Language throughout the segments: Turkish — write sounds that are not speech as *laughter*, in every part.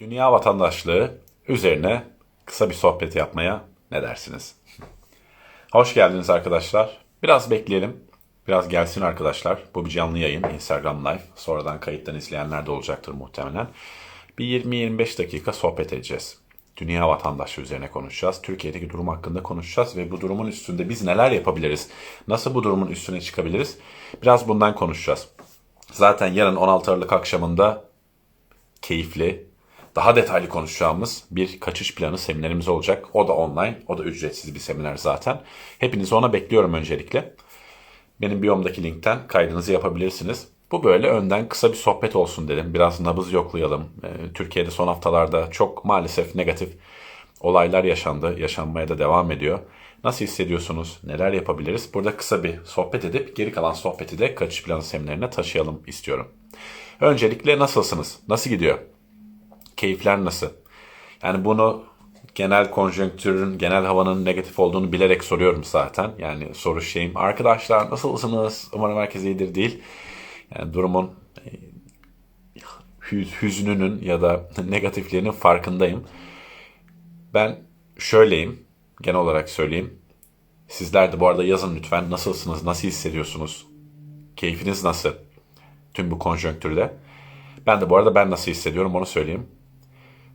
Dünya vatandaşlığı üzerine kısa bir sohbet yapmaya ne dersiniz? *laughs* Hoş geldiniz arkadaşlar. Biraz bekleyelim. Biraz gelsin arkadaşlar. Bu bir canlı yayın. Instagram Live. Sonradan kayıttan izleyenler de olacaktır muhtemelen. Bir 20-25 dakika sohbet edeceğiz. Dünya vatandaşlığı üzerine konuşacağız. Türkiye'deki durum hakkında konuşacağız ve bu durumun üstünde biz neler yapabiliriz? Nasıl bu durumun üstüne çıkabiliriz? Biraz bundan konuşacağız. Zaten yarın 16 Aralık akşamında keyifli, daha detaylı konuşacağımız bir kaçış planı seminerimiz olacak. O da online, o da ücretsiz bir seminer zaten. Hepinizi ona bekliyorum öncelikle. Benim biyomdaki linkten kaydınızı yapabilirsiniz. Bu böyle önden kısa bir sohbet olsun dedim. Biraz nabız yoklayalım. Ee, Türkiye'de son haftalarda çok maalesef negatif olaylar yaşandı. Yaşanmaya da devam ediyor. Nasıl hissediyorsunuz? Neler yapabiliriz? Burada kısa bir sohbet edip geri kalan sohbeti de kaçış planı seminerine taşıyalım istiyorum. Öncelikle nasılsınız? Nasıl gidiyor? Keyifler nasıl? Yani bunu genel konjonktürün, genel havanın negatif olduğunu bilerek soruyorum zaten. Yani soru şeyim, arkadaşlar nasılsınız? Umarım herkes iyidir değil. Yani durumun e, hü- hüznünün ya da *laughs* negatifliğinin farkındayım. Ben şöyleyim, genel olarak söyleyeyim. Sizler de bu arada yazın lütfen. Nasılsınız, nasıl hissediyorsunuz? Keyfiniz nasıl? Tüm bu konjonktürde. Ben de bu arada ben nasıl hissediyorum onu söyleyeyim.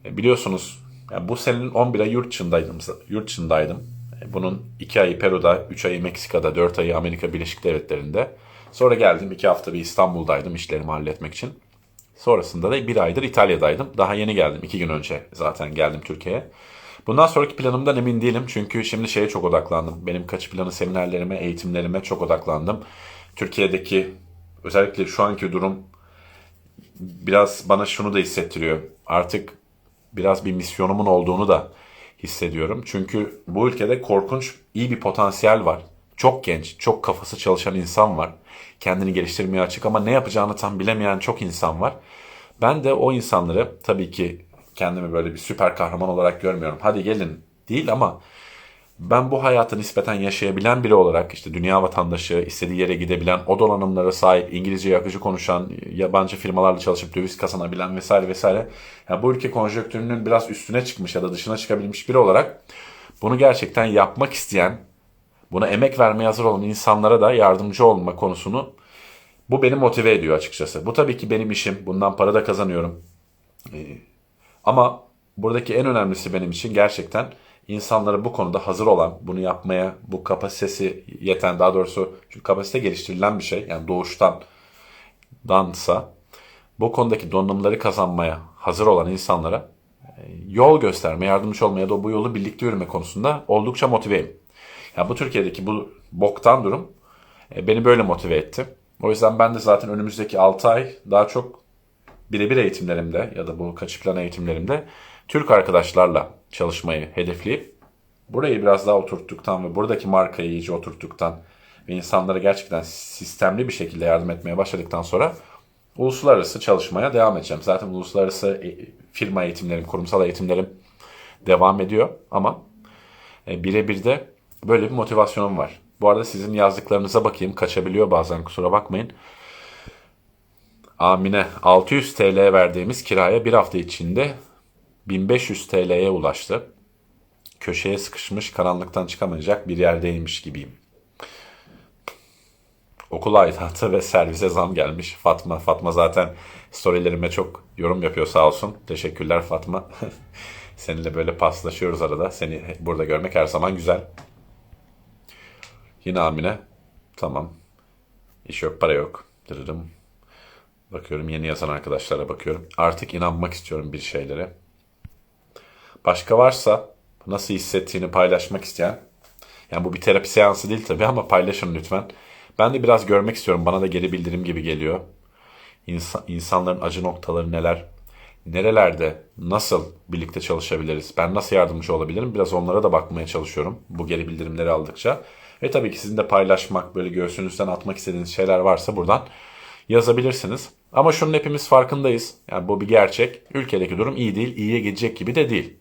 E, Biliyorsunuz yani bu senenin 11 ayı yurt dışındaydım. Yurt dışındaydım. E, Bunun 2 ayı Peru'da, 3 ayı Meksika'da, 4 ayı Amerika Birleşik Devletleri'nde. Sonra geldim 2 hafta bir İstanbul'daydım işlerimi halletmek için. Sonrasında da bir aydır İtalya'daydım. Daha yeni geldim. 2 gün önce zaten geldim Türkiye'ye. Bundan sonraki planımdan emin değilim. Çünkü şimdi şeye çok odaklandım. Benim kaçı planı seminerlerime, eğitimlerime çok odaklandım. Türkiye'deki özellikle şu anki durum biraz bana şunu da hissettiriyor. Artık biraz bir misyonumun olduğunu da hissediyorum. Çünkü bu ülkede korkunç iyi bir potansiyel var. Çok genç, çok kafası çalışan insan var. Kendini geliştirmeye açık ama ne yapacağını tam bilemeyen çok insan var. Ben de o insanları tabii ki kendimi böyle bir süper kahraman olarak görmüyorum. Hadi gelin değil ama ben bu hayatı nispeten yaşayabilen biri olarak işte dünya vatandaşı, istediği yere gidebilen, o donanımlara sahip, İngilizce akıcı konuşan, yabancı firmalarla çalışıp döviz kazanabilen vesaire vesaire. Yani bu ülke konjonktürünün biraz üstüne çıkmış ya da dışına çıkabilmiş biri olarak bunu gerçekten yapmak isteyen, buna emek vermeye hazır olan insanlara da yardımcı olma konusunu bu beni motive ediyor açıkçası. Bu tabii ki benim işim. Bundan para da kazanıyorum. Ama buradaki en önemlisi benim için gerçekten insanlara bu konuda hazır olan, bunu yapmaya, bu kapasitesi yeten, daha doğrusu çünkü kapasite geliştirilen bir şey. Yani doğuştan dansa bu konudaki donanımları kazanmaya hazır olan insanlara e, yol gösterme, yardımcı olmaya da bu yolu birlikte yürüme konusunda oldukça motiveyim. Yani bu Türkiye'deki bu boktan durum e, beni böyle motive etti. O yüzden ben de zaten önümüzdeki 6 ay daha çok birebir eğitimlerimde ya da bu kaçı plan eğitimlerimde Türk arkadaşlarla çalışmayı hedefleyip burayı biraz daha oturttuktan ve buradaki markayı iyice oturttuktan ve insanlara gerçekten sistemli bir şekilde yardım etmeye başladıktan sonra uluslararası çalışmaya devam edeceğim. Zaten uluslararası e, firma eğitimlerim, kurumsal eğitimlerim devam ediyor ama e, birebir de böyle bir motivasyonum var. Bu arada sizin yazdıklarınıza bakayım. Kaçabiliyor bazen kusura bakmayın. Amine 600 TL verdiğimiz kiraya bir hafta içinde 1500 TL'ye ulaştı. Köşeye sıkışmış karanlıktan çıkamayacak bir yerdeymiş gibiyim. Okul aidatı ve servise zam gelmiş. Fatma Fatma zaten storylerime çok yorum yapıyor sağ olsun. Teşekkürler Fatma. *laughs* Seninle böyle paslaşıyoruz arada. Seni burada görmek her zaman güzel. Yine Amine. Tamam. İş yok, para yok. Dırırım. Bakıyorum yeni yazan arkadaşlara bakıyorum. Artık inanmak istiyorum bir şeylere. Başka varsa nasıl hissettiğini paylaşmak isteyen. Yani bu bir terapi seansı değil tabii ama paylaşın lütfen. Ben de biraz görmek istiyorum. Bana da geri bildirim gibi geliyor. İnsan, insanların acı noktaları neler? Nerelerde nasıl birlikte çalışabiliriz? Ben nasıl yardımcı olabilirim? Biraz onlara da bakmaya çalışıyorum. Bu geri bildirimleri aldıkça. Ve tabii ki sizin de paylaşmak, böyle göğsünüzden atmak istediğiniz şeyler varsa buradan yazabilirsiniz. Ama şunun hepimiz farkındayız. Yani bu bir gerçek. Ülkedeki durum iyi değil, iyiye gidecek gibi de değil.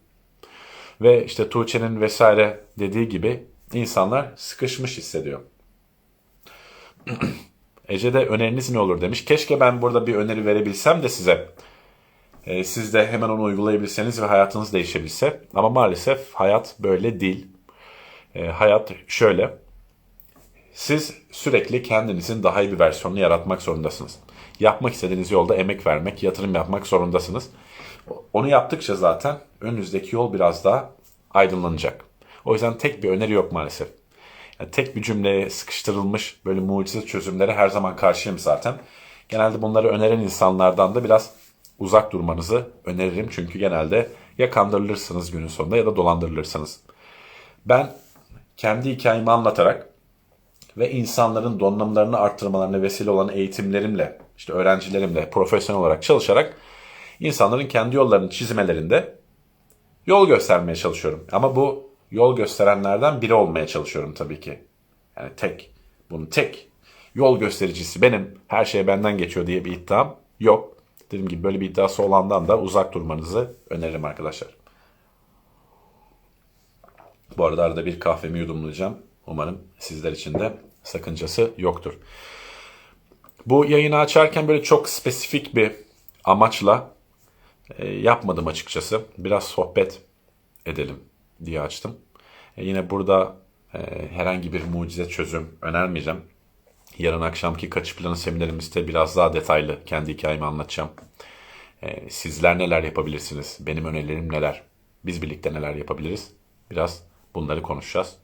Ve işte Tuğçe'nin vesaire dediği gibi insanlar sıkışmış hissediyor. *clears throat* Ece de öneriniz ne olur demiş. Keşke ben burada bir öneri verebilsem de size. E, siz de hemen onu uygulayabilseniz ve hayatınız değişebilse. Ama maalesef hayat böyle değil. E, hayat şöyle. Siz sürekli kendinizin daha iyi bir versiyonunu yaratmak zorundasınız. Yapmak istediğiniz yolda emek vermek, yatırım yapmak zorundasınız. Onu yaptıkça zaten önünüzdeki yol biraz daha aydınlanacak. O yüzden tek bir öneri yok maalesef. Yani tek bir cümleye sıkıştırılmış böyle mucize çözümlere her zaman karşıyım zaten. Genelde bunları öneren insanlardan da biraz uzak durmanızı öneririm. Çünkü genelde ya kandırılırsınız günün sonunda ya da dolandırılırsınız. Ben kendi hikayemi anlatarak ve insanların donanımlarını arttırmalarına vesile olan eğitimlerimle, işte öğrencilerimle profesyonel olarak çalışarak insanların kendi yollarını çizmelerinde yol göstermeye çalışıyorum. Ama bu yol gösterenlerden biri olmaya çalışıyorum tabii ki. Yani tek, bunun tek yol göstericisi benim, her şey benden geçiyor diye bir iddiam yok. Dediğim gibi böyle bir iddiası olandan da uzak durmanızı öneririm arkadaşlar. Bu arada arada bir kahvemi yudumlayacağım. Umarım sizler için de sakıncası yoktur. Bu yayını açarken böyle çok spesifik bir amaçla e, yapmadım açıkçası. Biraz sohbet edelim diye açtım. E, yine burada e, herhangi bir mucize çözüm önermeyeceğim. Yarın akşamki kaçış planı seminerimizde biraz daha detaylı kendi hikayemi anlatacağım. E, sizler neler yapabilirsiniz? Benim önerilerim neler? Biz birlikte neler yapabiliriz? Biraz bunları konuşacağız.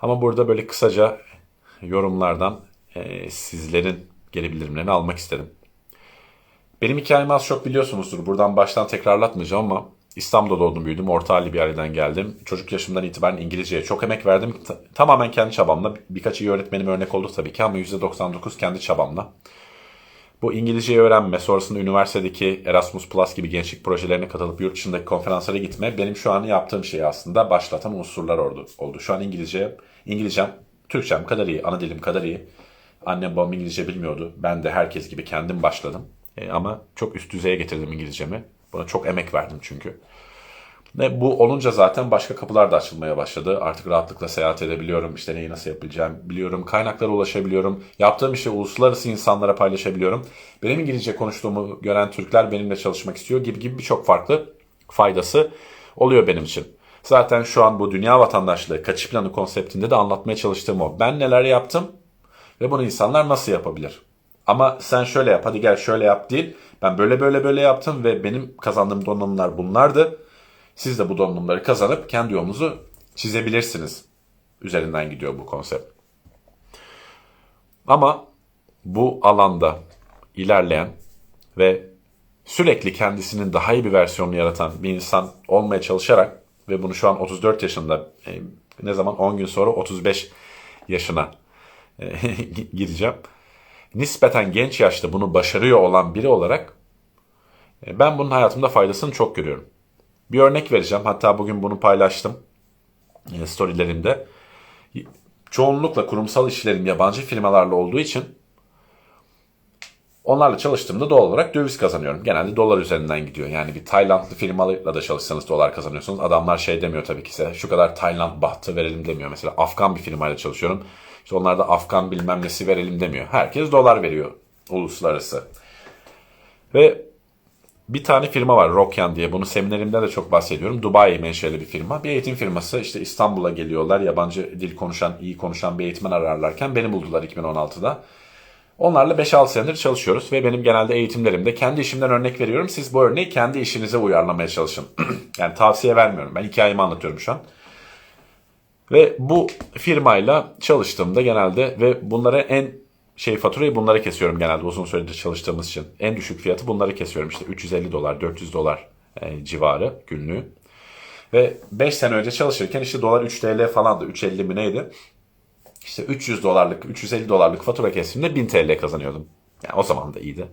Ama burada böyle kısaca yorumlardan e, sizlerin geri bildirimlerini almak istedim. Benim hikayemi az çok biliyorsunuzdur. Buradan baştan tekrarlatmayacağım ama İstanbul'da doğdum büyüdüm. Orta halli bir aileden geldim. Çocuk yaşımdan itibaren İngilizceye çok emek verdim. Tamamen kendi çabamla. Birkaç iyi öğretmenim örnek oldu tabii ki ama %99 kendi çabamla. Bu İngilizceyi öğrenme, sonrasında üniversitedeki Erasmus Plus gibi gençlik projelerine katılıp yurt dışındaki konferanslara gitme benim şu an yaptığım şeyi aslında başlatan unsurlar oldu. oldu. Şu an İngilizce, İngilizcem, Türkçem kadar iyi, ana dilim kadar iyi. Annem babam İngilizce bilmiyordu. Ben de herkes gibi kendim başladım. E, ama çok üst düzeye getirdim İngilizcemi. Buna çok emek verdim çünkü. Ve bu olunca zaten başka kapılar da açılmaya başladı. Artık rahatlıkla seyahat edebiliyorum. İşte neyi nasıl yapacağım biliyorum. Kaynaklara ulaşabiliyorum. Yaptığım işi uluslararası insanlara paylaşabiliyorum. Benim İngilizce konuştuğumu gören Türkler benimle çalışmak istiyor gibi gibi birçok farklı faydası oluyor benim için. Zaten şu an bu dünya vatandaşlığı kaçış planı konseptinde de anlatmaya çalıştığım o. Ben neler yaptım ve bunu insanlar nasıl yapabilir? Ama sen şöyle yap hadi gel şöyle yap değil. Ben böyle böyle böyle yaptım ve benim kazandığım donanımlar bunlardı. Siz de bu donanımları kazanıp kendi yolunuzu çizebilirsiniz. Üzerinden gidiyor bu konsept. Ama bu alanda ilerleyen ve sürekli kendisinin daha iyi bir versiyonunu yaratan bir insan olmaya çalışarak ve bunu şu an 34 yaşında e, ne zaman 10 gün sonra 35 yaşına *laughs* gideceğim. Nispeten genç yaşta bunu başarıyor olan biri olarak e, ben bunun hayatımda faydasını çok görüyorum. Bir örnek vereceğim. Hatta bugün bunu paylaştım e, storylerimde. Çoğunlukla kurumsal işlerim yabancı firmalarla olduğu için onlarla çalıştığımda doğal olarak döviz kazanıyorum. Genelde dolar üzerinden gidiyor. Yani bir Taylandlı firmayla da çalışsanız dolar kazanıyorsunuz. Adamlar şey demiyor tabii ki size şu kadar Tayland bahtı verelim demiyor. Mesela Afgan bir firmayla çalışıyorum. İşte onlar da Afgan bilmem nesi verelim demiyor. Herkes dolar veriyor uluslararası. Ve bir tane firma var Rokyan diye. Bunu seminerimde de çok bahsediyorum. Dubai menşeli bir firma. Bir eğitim firması. İşte İstanbul'a geliyorlar. Yabancı dil konuşan, iyi konuşan bir eğitmen ararlarken beni buldular 2016'da. Onlarla 5-6 senedir çalışıyoruz ve benim genelde eğitimlerimde kendi işimden örnek veriyorum. Siz bu örneği kendi işinize uyarlamaya çalışın. *clears throat* yani tavsiye vermiyorum. Ben hikayemi anlatıyorum şu an. Ve bu firmayla çalıştığımda genelde ve bunlara en şey faturayı bunlara kesiyorum genelde uzun süredir çalıştığımız için. En düşük fiyatı bunları kesiyorum işte 350 dolar 400 dolar e, civarı günlüğü. Ve 5 sene önce çalışırken işte dolar 3 TL falandı 3.50 mi neydi? İşte 300 dolarlık 350 dolarlık fatura kestiğimde 1000 TL kazanıyordum. Yani o zaman da iyiydi.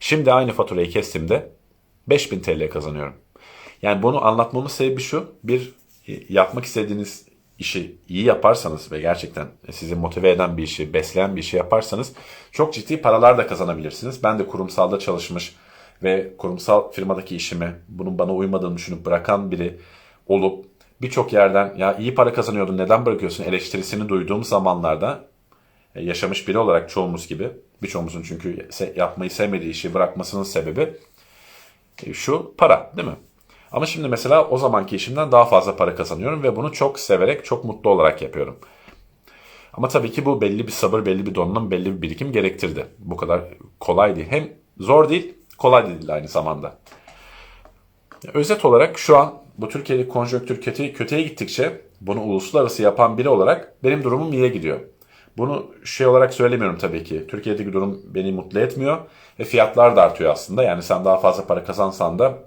Şimdi aynı faturayı kestiğimde 5000 TL kazanıyorum. Yani bunu anlatmamın sebebi şu. Bir yapmak istediğiniz işi iyi yaparsanız ve gerçekten sizi motive eden bir işi, besleyen bir işi yaparsanız çok ciddi paralar da kazanabilirsiniz. Ben de kurumsalda çalışmış ve kurumsal firmadaki işimi bunun bana uymadığını düşünüp bırakan biri olup birçok yerden ya iyi para kazanıyordun neden bırakıyorsun eleştirisini duyduğum zamanlarda e, yaşamış biri olarak çoğumuz gibi birçoğumuzun çünkü yapmayı sevmediği işi bırakmasının sebebi E, Şu para değil mi? Ama şimdi mesela o zamanki işimden daha fazla para kazanıyorum ve bunu çok severek, çok mutlu olarak yapıyorum. Ama tabii ki bu belli bir sabır, belli bir donanım, belli bir birikim gerektirdi. Bu kadar kolay değil. Hem zor değil, kolay değil aynı zamanda. Özet olarak şu an bu Türkiye'deki konjonktür kötüye, kötüye gittikçe bunu uluslararası yapan biri olarak benim durumum iyiye gidiyor. Bunu şey olarak söylemiyorum tabii ki. Türkiye'deki durum beni mutlu etmiyor ve fiyatlar da artıyor aslında. Yani sen daha fazla para kazansan da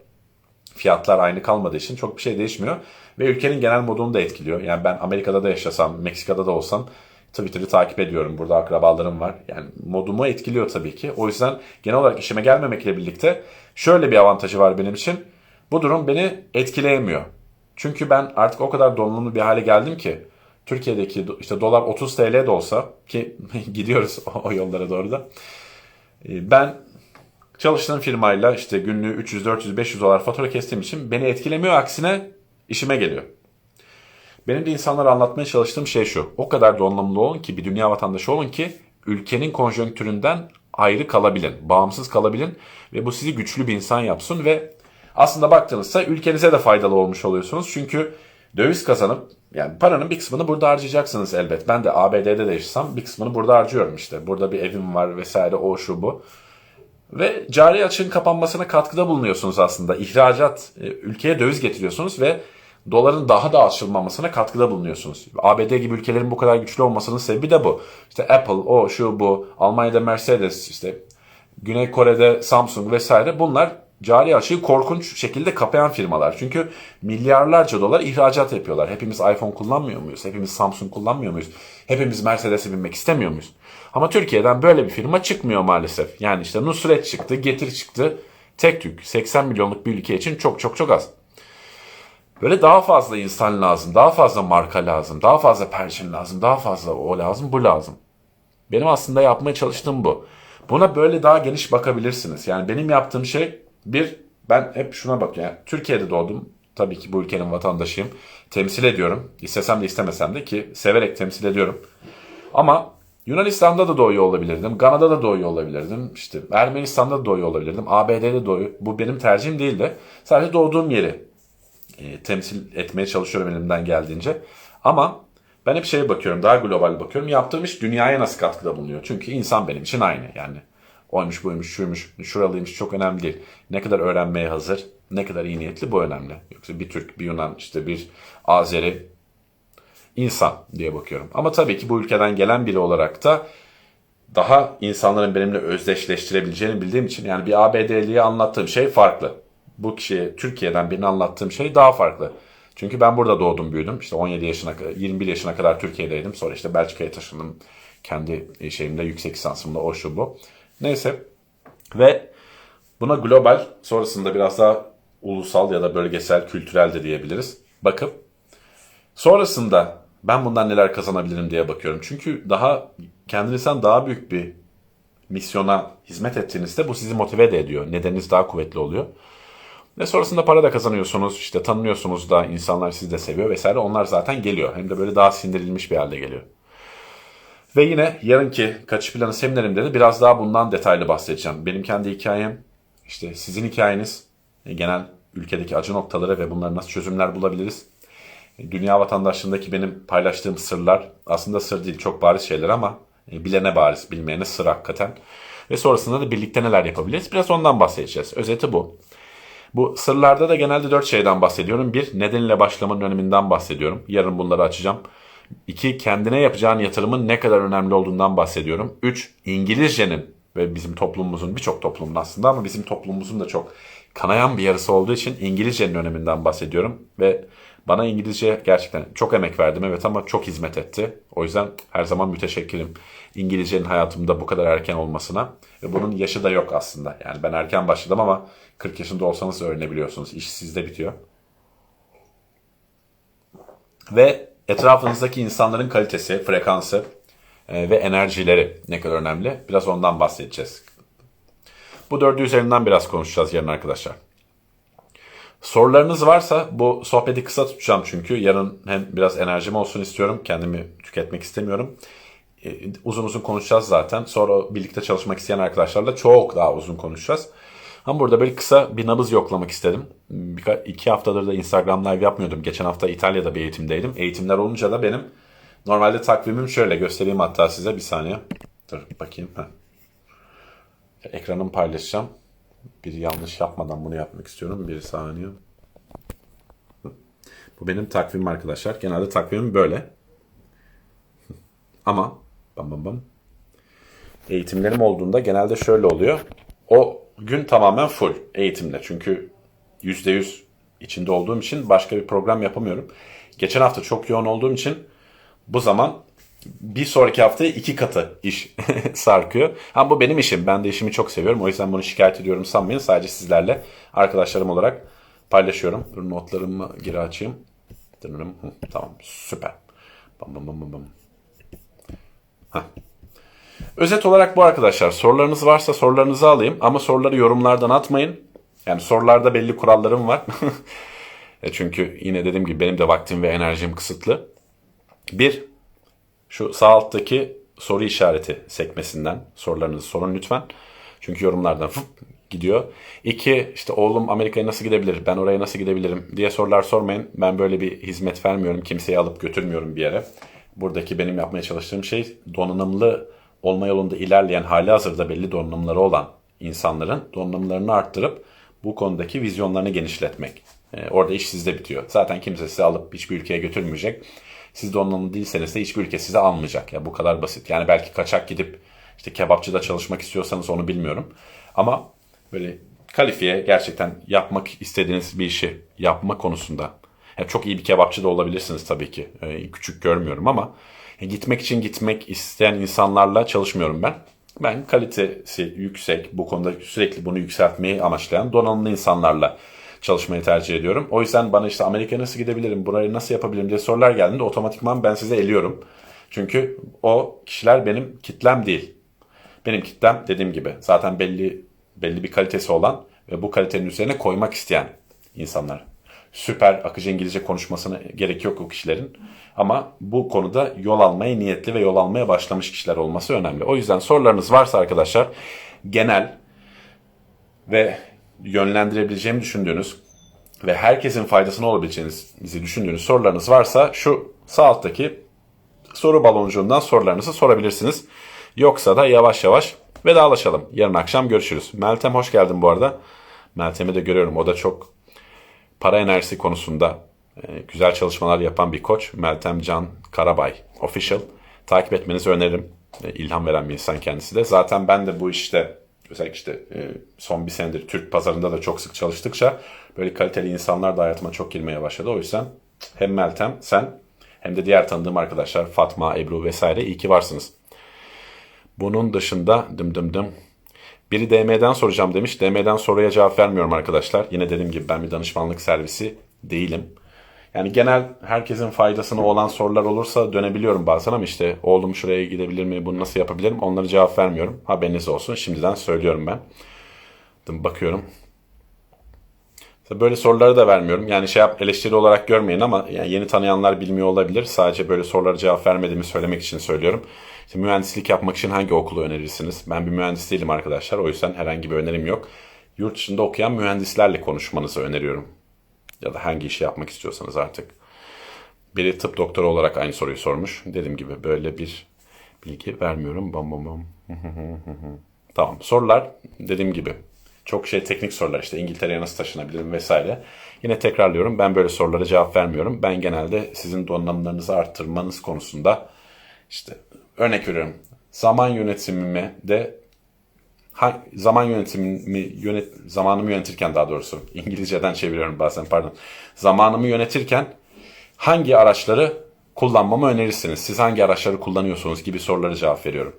fiyatlar aynı kalmadığı için çok bir şey değişmiyor. Ve ülkenin genel modunu da etkiliyor. Yani ben Amerika'da da yaşasam, Meksika'da da olsam Twitter'ı takip ediyorum. Burada akrabalarım var. Yani modumu etkiliyor tabii ki. O yüzden genel olarak işime gelmemekle birlikte şöyle bir avantajı var benim için. Bu durum beni etkileyemiyor. Çünkü ben artık o kadar donanımlı bir hale geldim ki Türkiye'deki işte dolar 30 TL de olsa ki *laughs* gidiyoruz o yollara doğru da. e, Ben çalıştığım firmayla işte günlüğü 300, 400, 500 dolar fatura kestiğim için beni etkilemiyor. Aksine işime geliyor. Benim de insanlara anlatmaya çalıştığım şey şu. O kadar donanımlı olun ki bir dünya vatandaşı olun ki ülkenin konjonktüründen ayrı kalabilin, bağımsız kalabilin ve bu sizi güçlü bir insan yapsın ve aslında baktığınızda ülkenize de faydalı olmuş oluyorsunuz. Çünkü döviz kazanıp yani paranın bir kısmını burada harcayacaksınız elbet. Ben de ABD'de de yaşasam bir kısmını burada harcıyorum işte. Burada bir evim var vesaire o şu bu. Ve cari açığın kapanmasına katkıda bulunuyorsunuz aslında. İhracat, e, ülkeye döviz getiriyorsunuz ve doların daha da açılmamasına katkıda bulunuyorsunuz. ABD gibi ülkelerin bu kadar güçlü olmasının sebebi de bu. İşte Apple, o şu bu, Almanya'da Mercedes, işte Güney Kore'de Samsung vesaire bunlar cari açığı korkunç şekilde kapayan firmalar. Çünkü milyarlarca dolar ihracat yapıyorlar. Hepimiz iPhone kullanmıyor muyuz? Hepimiz Samsung kullanmıyor muyuz? Hepimiz Mercedes'e binmek istemiyor muyuz? Ama Türkiye'den böyle bir firma çıkmıyor maalesef. Yani işte Nusret çıktı, Getir çıktı. Tek tük 80 milyonluk bir ülke için çok çok çok az. Böyle daha fazla insan lazım, daha fazla marka lazım, daha fazla perçin lazım, daha fazla o lazım, bu lazım. Benim aslında yapmaya çalıştığım bu. Buna böyle daha geniş bakabilirsiniz. Yani benim yaptığım şey bir, ben hep şuna bakıyorum. Yani Türkiye'de doğdum. Tabii ki bu ülkenin vatandaşıyım. Temsil ediyorum. İstesem de istemesem de ki severek temsil ediyorum. Ama Yunanistan'da da doğuyor olabilirdim. Gana'da da doğuyor olabilirdim. İşte Ermenistan'da da doğuyor olabilirdim. ABD'de doğuyor. Bu benim tercihim değil de sadece doğduğum yeri e, temsil etmeye çalışıyorum elimden geldiğince. Ama ben hep şeye bakıyorum, daha global bakıyorum. Yaptığım iş dünyaya nasıl katkıda bulunuyor? Çünkü insan benim için aynı yani. Oymuş buymuş şuymuş şuralıymış çok önemli değil. Ne kadar öğrenmeye hazır, ne kadar iyi niyetli bu önemli. Yoksa bir Türk, bir Yunan, işte bir Azeri insan diye bakıyorum. Ama tabii ki bu ülkeden gelen biri olarak da daha insanların benimle özdeşleştirebileceğini bildiğim için yani bir ABD'liye anlattığım şey farklı. Bu kişiye Türkiye'den birine anlattığım şey daha farklı. Çünkü ben burada doğdum büyüdüm. İşte 17 yaşına 21 yaşına kadar Türkiye'deydim. Sonra işte Belçika'ya taşındım. Kendi şeyimde yüksek lisansımda o şu bu. Neyse. Ve buna global sonrasında biraz daha ulusal ya da bölgesel, kültürel de diyebiliriz. Bakıp sonrasında ben bundan neler kazanabilirim diye bakıyorum. Çünkü daha kendinizden daha büyük bir misyona hizmet ettiğinizde bu sizi motive de ediyor. Nedeniniz daha kuvvetli oluyor. Ve sonrasında para da kazanıyorsunuz, işte tanınıyorsunuz da insanlar sizi de seviyor vesaire. Onlar zaten geliyor. Hem de böyle daha sindirilmiş bir halde geliyor. Ve yine yarınki kaçış planı seminerimde de biraz daha bundan detaylı bahsedeceğim. Benim kendi hikayem, işte sizin hikayeniz, genel ülkedeki acı noktaları ve bunları nasıl çözümler bulabiliriz. Dünya vatandaşlığındaki benim paylaştığım sırlar aslında sır değil çok bariz şeyler ama e, bilene bariz, bilmeyene sır hakikaten. Ve sonrasında da birlikte neler yapabiliriz biraz ondan bahsedeceğiz. Özeti bu. Bu sırlarda da genelde dört şeyden bahsediyorum. Bir, nedeniyle başlamanın öneminden bahsediyorum. Yarın bunları açacağım. İki, kendine yapacağın yatırımın ne kadar önemli olduğundan bahsediyorum. Üç, İngilizcenin ve bizim toplumumuzun birçok toplumun aslında ama bizim toplumumuzun da çok kanayan bir yarısı olduğu için İngilizcenin öneminden bahsediyorum. Ve bana İngilizce gerçekten çok emek verdim evet ama çok hizmet etti. O yüzden her zaman müteşekkirim İngilizcenin hayatımda bu kadar erken olmasına. Ve bunun yaşı da yok aslında. Yani ben erken başladım ama 40 yaşında olsanız öğrenebiliyorsunuz. İş sizde bitiyor. Ve etrafınızdaki insanların kalitesi, frekansı e, ve enerjileri ne kadar önemli. Biraz ondan bahsedeceğiz. Bu dördü üzerinden biraz konuşacağız yarın arkadaşlar. Sorularınız varsa bu sohbeti kısa tutacağım çünkü yarın hem biraz enerjim olsun istiyorum. Kendimi tüketmek istemiyorum. E, uzun uzun konuşacağız zaten. Sonra birlikte çalışmak isteyen arkadaşlarla çok daha uzun konuşacağız. Ama burada böyle kısa bir nabız yoklamak istedim. Birka- iki haftadır da Instagram live yapmıyordum. Geçen hafta İtalya'da bir eğitimdeydim. Eğitimler olunca da benim normalde takvimim şöyle göstereyim hatta size bir saniye. Dur bakayım. Heh. Ekranımı paylaşacağım. Bir yanlış yapmadan bunu yapmak istiyorum. Bir saniye. Bu benim takvimim arkadaşlar. Genelde takvimim böyle. Ama bam bam bam. Eğitimlerim olduğunda genelde şöyle oluyor. O gün tamamen full eğitimle. Çünkü %100 içinde olduğum için başka bir program yapamıyorum. Geçen hafta çok yoğun olduğum için bu zaman bir sonraki haftaya iki katı iş *laughs* sarkıyor. Ha bu benim işim. Ben de işimi çok seviyorum. O yüzden bunu şikayet ediyorum sanmayın. Sadece sizlerle arkadaşlarım olarak paylaşıyorum. Dur notlarımı geri açayım. Dınırım. Hı, Tamam süper. Bam bam bam bam. Özet olarak bu arkadaşlar. Sorularınız varsa sorularınızı alayım. Ama soruları yorumlardan atmayın. Yani sorularda belli kurallarım var. *laughs* E Çünkü yine dediğim gibi benim de vaktim ve enerjim kısıtlı. Bir, şu sağ alttaki soru işareti sekmesinden sorularınızı sorun lütfen. Çünkü yorumlardan fıp gidiyor. İki, işte oğlum Amerika'ya nasıl gidebilir, ben oraya nasıl gidebilirim diye sorular sormayın. Ben böyle bir hizmet vermiyorum, kimseyi alıp götürmüyorum bir yere. Buradaki benim yapmaya çalıştığım şey donanımlı olma yolunda ilerleyen hali hazırda belli donanımları olan insanların donanımlarını arttırıp bu konudaki vizyonlarını genişletmek. Ee, orada iş sizde bitiyor. Zaten kimse sizi alıp hiçbir ülkeye götürmeyecek. Siz donanımlı değilseniz de hiçbir ülke sizi almayacak. Ya bu kadar basit. Yani belki kaçak gidip işte kebapçıda çalışmak istiyorsanız onu bilmiyorum. Ama böyle kalifiye gerçekten yapmak istediğiniz bir işi yapma konusunda ya çok iyi bir kebapçı da olabilirsiniz tabii ki. Ee, küçük görmüyorum ama e, gitmek için gitmek isteyen insanlarla çalışmıyorum ben. Ben kalitesi yüksek, bu konuda sürekli bunu yükseltmeyi amaçlayan donanımlı insanlarla çalışmayı tercih ediyorum. O yüzden bana işte Amerika'ya nasıl gidebilirim, burayı nasıl yapabilirim diye sorular geldiğinde otomatikman ben size eliyorum. Çünkü o kişiler benim kitlem değil. Benim kitlem dediğim gibi zaten belli belli bir kalitesi olan ve bu kalitenin üzerine koymak isteyen insanlar. Süper akıcı İngilizce konuşmasına gerek yok o kişilerin. Ama bu konuda yol almaya niyetli ve yol almaya başlamış kişiler olması önemli. O yüzden sorularınız varsa arkadaşlar genel ve yönlendirebileceğimi düşündüğünüz ve herkesin faydasına olabileceğinizi düşündüğünüz sorularınız varsa şu sağ alttaki soru baloncuğundan sorularınızı sorabilirsiniz. Yoksa da yavaş yavaş vedalaşalım. Yarın akşam görüşürüz. Meltem hoş geldin bu arada. Meltem'i de görüyorum. O da çok para enerjisi konusunda e, güzel çalışmalar yapan bir koç. Meltem Can Karabay Official. Takip etmenizi öneririm. E, ilham veren bir insan kendisi de. Zaten ben de bu işte özellikle işte e, son bir senedir Türk pazarında da çok sık çalıştıkça böyle kaliteli insanlar da hayatıma çok girmeye başladı. O yüzden hem Meltem sen hem de diğer tanıdığım arkadaşlar Fatma, Ebru vesaire iyi ki varsınız. Bunun dışında dım dım dım. Biri DM'den soracağım demiş. DM'den soruya cevap vermiyorum arkadaşlar. Yine dediğim gibi ben bir danışmanlık servisi değilim. Yani genel herkesin faydasına olan sorular olursa dönebiliyorum bazen ama işte oğlum şuraya gidebilir mi, bunu nasıl yapabilirim onlara cevap vermiyorum. Haberiniz olsun. Şimdiden söylüyorum ben. Bakıyorum. Böyle soruları da vermiyorum. Yani şey yap, eleştiri olarak görmeyin ama yani yeni tanıyanlar bilmiyor olabilir. Sadece böyle sorulara cevap vermediğimi söylemek için söylüyorum. İşte mühendislik yapmak için hangi okulu önerirsiniz? Ben bir mühendis değilim arkadaşlar. O yüzden herhangi bir önerim yok. Yurt dışında okuyan mühendislerle konuşmanızı öneriyorum. Ya da hangi işi yapmak istiyorsanız artık. Biri tıp doktoru olarak aynı soruyu sormuş. Dediğim gibi böyle bir bilgi vermiyorum. Bam bam bam. *laughs* tamam. Sorular dediğim gibi çok şey teknik sorular işte İngiltere'ye nasıl taşınabilirim vesaire. Yine tekrarlıyorum ben böyle sorulara cevap vermiyorum. Ben genelde sizin donanımlarınızı arttırmanız konusunda işte örnek veriyorum. Zaman yönetimimi de zaman yönetimimi yönet zamanımı yönetirken daha doğrusu *laughs* İngilizceden çeviriyorum bazen pardon. Zamanımı yönetirken hangi araçları kullanmamı önerirsiniz? Siz hangi araçları kullanıyorsunuz gibi sorulara cevap veriyorum.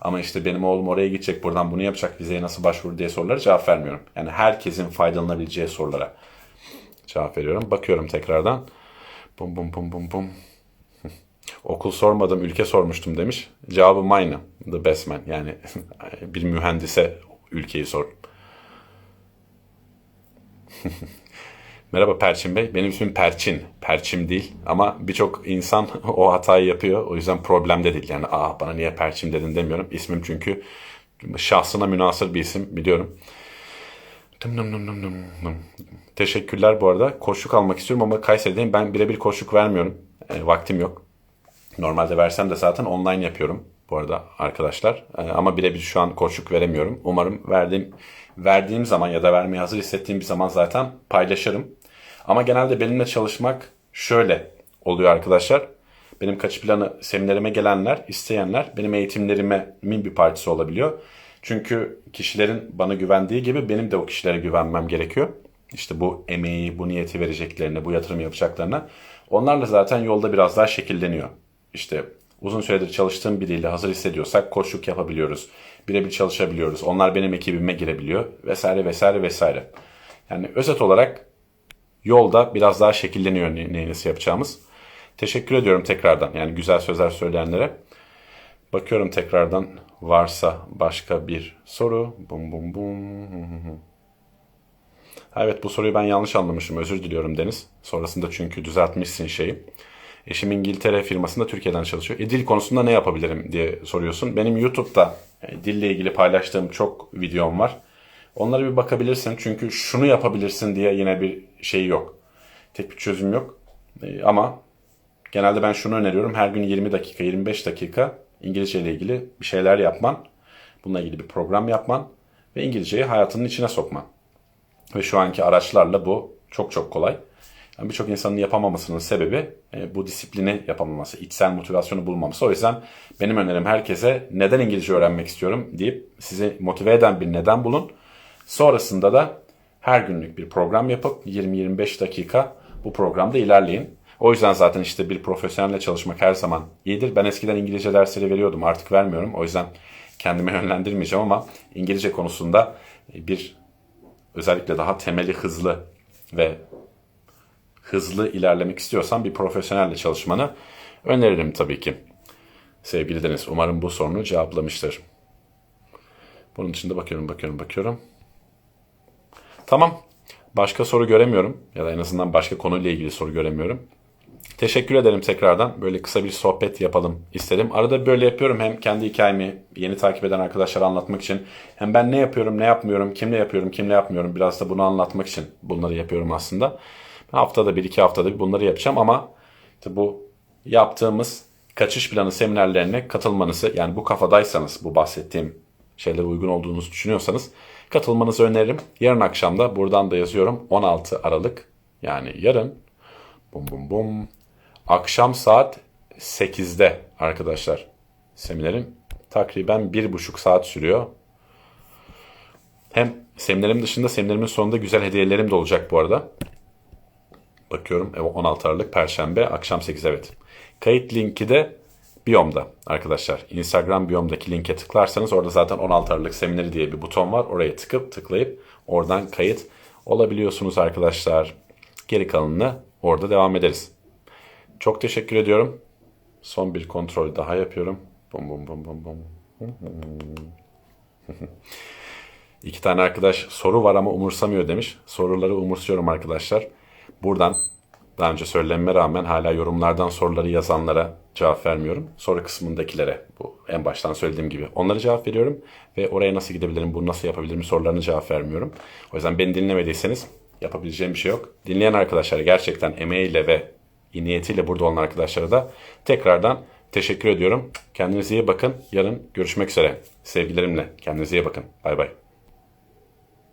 Ama işte benim oğlum oraya gidecek buradan bunu yapacak vizeye nasıl başvurur diye sorulara cevap vermiyorum. Yani herkesin faydalanabileceği sorulara cevap veriyorum. Bakıyorum tekrardan. Bum bum bum bum bum. Okul sormadım, ülke sormuştum demiş. Cevabım aynı. The best man. Yani *laughs* bir mühendise ülkeyi sor. *laughs* Merhaba Perçin Bey. Benim ismim Perçin. Perçim değil. Ama birçok insan *laughs* o hatayı yapıyor. O yüzden problem de değil. Yani aa bana niye Perçin dedin demiyorum. İsmim çünkü şahsına münasır bir isim biliyorum. Dım dım dım dım dım dım. Teşekkürler bu arada. Koşuk almak istiyorum ama Kayseri'deyim. Ben birebir koşuk vermiyorum. E, vaktim yok. Normalde versem de zaten online yapıyorum bu arada arkadaşlar. E, ama birebir şu an koşuk veremiyorum. Umarım verdiğim verdiğim zaman ya da vermeye hazır hissettiğim bir zaman zaten paylaşırım. Ama genelde benimle çalışmak şöyle oluyor arkadaşlar. Benim kaçış planı seminerime gelenler, isteyenler benim eğitimlerimin bir partisi olabiliyor. Çünkü kişilerin bana güvendiği gibi benim de o kişilere güvenmem gerekiyor. İşte bu emeği, bu niyeti vereceklerine, bu yatırım yapacaklarına. Onlarla zaten yolda biraz daha şekilleniyor. İşte uzun süredir çalıştığım biriyle hazır hissediyorsak koçluk yapabiliyoruz. Birebir çalışabiliyoruz. Onlar benim ekibime girebiliyor vesaire vesaire vesaire. Yani özet olarak yolda biraz daha şekilleniyor ne, ne nasıl yapacağımız. Teşekkür ediyorum tekrardan. Yani güzel sözler söyleyenlere. Bakıyorum tekrardan varsa başka bir soru. Bum bum bum. Evet bu soruyu ben yanlış anlamışım. Özür diliyorum Deniz. Sonrasında çünkü düzeltmişsin şeyi. Eşim İngiltere firmasında Türkiye'den çalışıyor. E, dil konusunda ne yapabilirim diye soruyorsun. Benim YouTube'da e, dille ilgili paylaştığım çok videom var. Onlara bir bakabilirsin. Çünkü şunu yapabilirsin diye yine bir şey yok. Tek bir çözüm yok. E, ama genelde ben şunu öneriyorum. Her gün 20 dakika, 25 dakika İngilizce ile ilgili bir şeyler yapman. Bununla ilgili bir program yapman ve İngilizceyi hayatının içine sokman. Ve şu anki araçlarla bu çok çok kolay. Yani Birçok insanın yapamamasının sebebi e, bu disiplini yapamaması, içsel motivasyonu bulmaması. O yüzden benim önerim herkese neden İngilizce öğrenmek istiyorum deyip sizi motive eden bir neden bulun. Sonrasında da her günlük bir program yapıp 20-25 dakika bu programda ilerleyin. O yüzden zaten işte bir profesyonelle çalışmak her zaman iyidir. Ben eskiden İngilizce dersleri veriyordum artık vermiyorum. O yüzden kendimi yönlendirmeyeceğim ama İngilizce konusunda bir özellikle daha temeli hızlı ve hızlı ilerlemek istiyorsan bir profesyonelle çalışmanı öneririm tabii ki. Sevgili Deniz, umarım bu sorunu cevaplamıştır. Bunun dışında bakıyorum, bakıyorum, bakıyorum. Tamam. Başka soru göremiyorum. Ya da en azından başka konuyla ilgili soru göremiyorum. Teşekkür ederim tekrardan. Böyle kısa bir sohbet yapalım istedim. Arada böyle yapıyorum hem kendi hikayemi yeni takip eden arkadaşlara anlatmak için hem ben ne yapıyorum, ne yapmıyorum, kimle yapıyorum, kimle yapmıyorum biraz da bunu anlatmak için bunları yapıyorum aslında. Haftada bir, iki haftada bir bunları yapacağım ama işte bu yaptığımız kaçış planı seminerlerine katılmanızı yani bu kafadaysanız bu bahsettiğim şeylere uygun olduğunuzu düşünüyorsanız katılmanızı öneririm. Yarın akşam da buradan da yazıyorum 16 Aralık yani yarın bum bum bum akşam saat 8'de arkadaşlar seminerim takriben bir buçuk saat sürüyor. Hem seminerim dışında seminerimin sonunda güzel hediyelerim de olacak bu arada. Bakıyorum evet, 16 Aralık Perşembe akşam 8 evet. Kayıt linki de biyomda arkadaşlar. Instagram biyomdaki linke tıklarsanız orada zaten 16 Aralık semineri diye bir buton var. Oraya tıkıp tıklayıp oradan kayıt olabiliyorsunuz arkadaşlar. Geri kalanını orada devam ederiz. Çok teşekkür ediyorum. Son bir kontrol daha yapıyorum. Bum bum bum bum bum. *laughs* İki tane arkadaş soru var ama umursamıyor demiş. Soruları umursuyorum arkadaşlar. Buradan daha önce söylenme rağmen hala yorumlardan soruları yazanlara cevap vermiyorum. Soru kısmındakilere bu en baştan söylediğim gibi onlara cevap veriyorum. Ve oraya nasıl gidebilirim, bunu nasıl yapabilirim sorularına cevap vermiyorum. O yüzden beni dinlemediyseniz yapabileceğim bir şey yok. Dinleyen arkadaşlara gerçekten emeğiyle ve niyetiyle burada olan arkadaşlara da tekrardan teşekkür ediyorum. Kendinize iyi bakın. Yarın görüşmek üzere. Sevgilerimle. Kendinize iyi bakın. Bay bay.